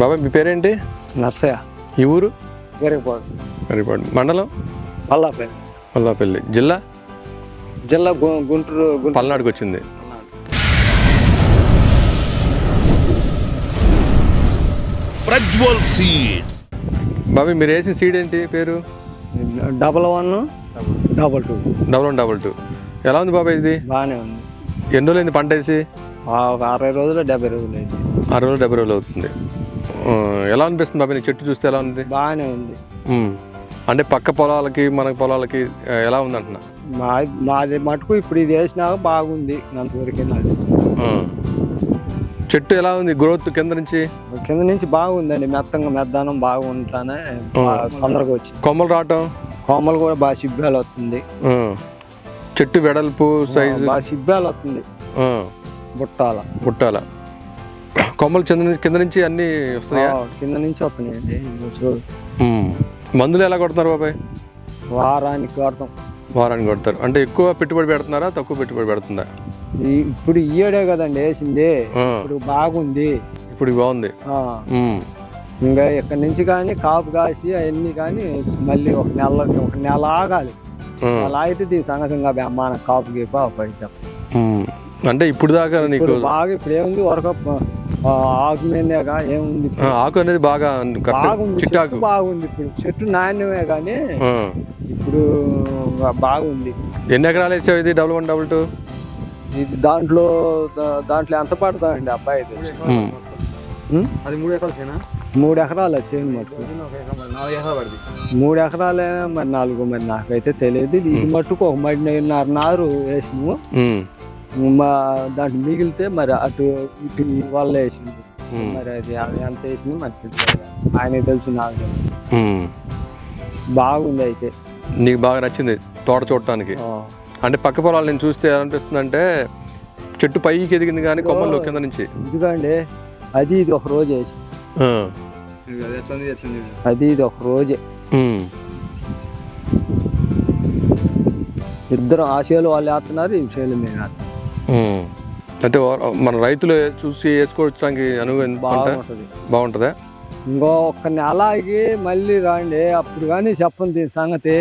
బాబాయ్ మీ పేరేంటి? నర్సయ్య. ఈ ఊరు? వేరేపాడు మరిపాడు మండలం? పల్లాపల్లి మల్లాపల్లి. జిల్లా? జిల్లా గుంటూరు పల్నాడుకి వచ్చింది ప్రజ్వల్ సీడ్స్. బాబాయ్ మీరు వేసిన సీడ్ ఏంటి పేరు? Double one double two. Double one double two. ఎలా ఉంది బాబాయ్ ఇది? బాగానే ఉంది. ఎన్ని రోజులైంది పంట వేసి? అరవై రోజులు డెబ్బై రోజులు అయింది ఆరు రోజులు డెబ్బై రోజులు అవుతుంది. ఎలా అనిపిస్తుంది నీకు చెట్టు చూస్తే ఎలా ఉంది? బాగానే ఉంది. అంటే పక్క పొలాలకి మన పొలాలకి ఎలా ఉంది అంటున్నా మా మాది మటుకు ఇప్పుడు ఇది వేసినాక బాగుంది. ఆ. చెట్టు ఎలా ఉంది? గ్రోత్ కింద నుంచి? కింద నుంచి బాగుందండి. మెత్తంగా మెద్దానం బాగుంటానే బాగా తొందరగా వచ్చింది. కొమ్మలు రావటం? కొమ్మలు కూడా బాగా సిబ్బాలు వస్తుంది. చెట్టు వెడల్పు సైజు? బాగా సిబ్బాలు వస్తుంది. బుట్టాల. ముట్టాల కొమ్మలు కింద నుంచి కింద నుంచి అన్నీ వస్తున్నాయా? కింద నుంచి వస్తున్నాయండి. మందులు ఎలా కొడుతున్నారు బాబాయ్? వారానికి వాడతాం. వారానికి కొడతారు. అంటే ఎక్కువ పెట్టుబడి పెడుతున్నారా తక్కువ పెట్టుబడి పెడుతుందా? ఇప్పుడు ఈయడే కదండి వేసింది. ఇప్పుడు బాగుంది. ఇప్పుడు బాగుంది. ఇంకా ఇక్కడ నుంచి కానీ కాపు కాసి అవన్నీ కానీ మళ్ళీ ఒక నెల ఒక నెల ఆగాలి. అలా అయితే దీని సంగతి ఇంకా మన కాపు గీప ఉమ్. అంటే ఇప్పుడు దాకా నీకు బాగా ఇప్పుడు ఏముంది? వరకు ఆకు మీదేగా ఏముంది ఆ, ఆకు అనేది బాగా బాగుంది చెట్టు బాగుంది ఇప్పుడు. చెట్టు నాణ్యమే కానీ. ఇప్పుడు బాగుంది. ఎన్ని ఎకరాలు వేసావు ఇది డబుల్ వన్ డబుల్ టూ? ఇది దాంట్లో దాంట్లో ఎంత పడుతుందండి అబ్బాయి? అది మూడు ఎకరాలు సేనా? మూడు ఎకరాలు ఎకరాలు పడుతుంది మూడు ఎకరాలే మరి నాలుగు మరి నాకైతే తెలియదు ఇది మట్టుకు ఒక మడిన్నర నారు వేసినాము. మా దాంట్లో మిగిలితే మరి అటు ఇటు వాళ్ళ వేసింది మరి అది ఎంత వేసింది మరి. ఆయనకి తెలుసు నాకు. బాగుంది అయితే నీకు బాగా నచ్చింది తోట చూడటానికి. అంటే పక్క పొలాలు నేను చూస్తే ఏమనిపిస్తుంది అంటే చెట్టు పైకి ఎదిగింది కానీ కొమ్మలు కింద నుంచి ఇదిగోండి అది ఇది ఒక రోజు వేసి. అది ఇది ఒక రోజే. ఇద్దరు ఆ చేలు వాళ్ళు వేస్తున్నారు ఈ చేలు మేము. అంటే మన రైతులు చూసి వేసుకోవడానికి అనుభవం బాగుంటుంది. బాగుంటుందా? ఇంకో ఒక్క నెల ఆగి మళ్ళీ రాండి. అప్పుడు కానీ చెప్పను దీని సంగతి.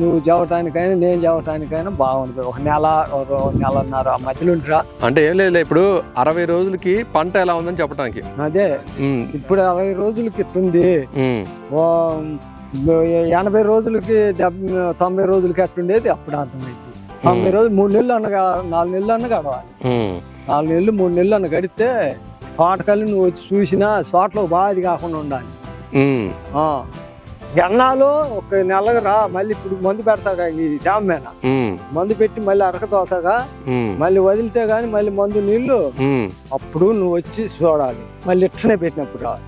నువ్వు చదవటానికైనా నేను చదవటానికైనా బాగుంటుంది. ఒక నెల ఒక నెలన్నర ఆ మధ్యలో ఉంటారా అంటే ఏం లేదు ఇప్పుడు అరవై రోజులకి పంట ఎలా ఉందని చెప్పడానికి అదే. ఇప్పుడు అరవై రోజులకి ఇట్టుంది. ఎనభై రోజులకి డెబ్బై తొంభై రోజులకి ఎట్టుండేది? అప్పుడు అర్థమైంది. తొంభై రోజులు మూడు నెలలు అన్న నాలుగు నెలలు అన్న గడవాలి. నాలుగు నెలలు మూడు నెలలు అన్న గడితే తోటకల్లి నువ్వు వచ్చి చూసినా తోటలో బాగా ఇది కాకుండా ఉండాలి. ఎన్నాళ్ళు ఒక నెలకు రా మళ్ళీ ఇప్పుడు మందు పెడతాగా ఈ డ్యామ్ మీద. మందు పెట్టి మళ్ళీ అరక తోసాగా. మళ్ళీ వదిలితే గానీ మళ్ళీ మందు నీళ్ళు. అప్పుడు నువ్వు వచ్చి చూడాలి మళ్ళీ ఇట్లనే పెట్టినప్పుడు రావాలి.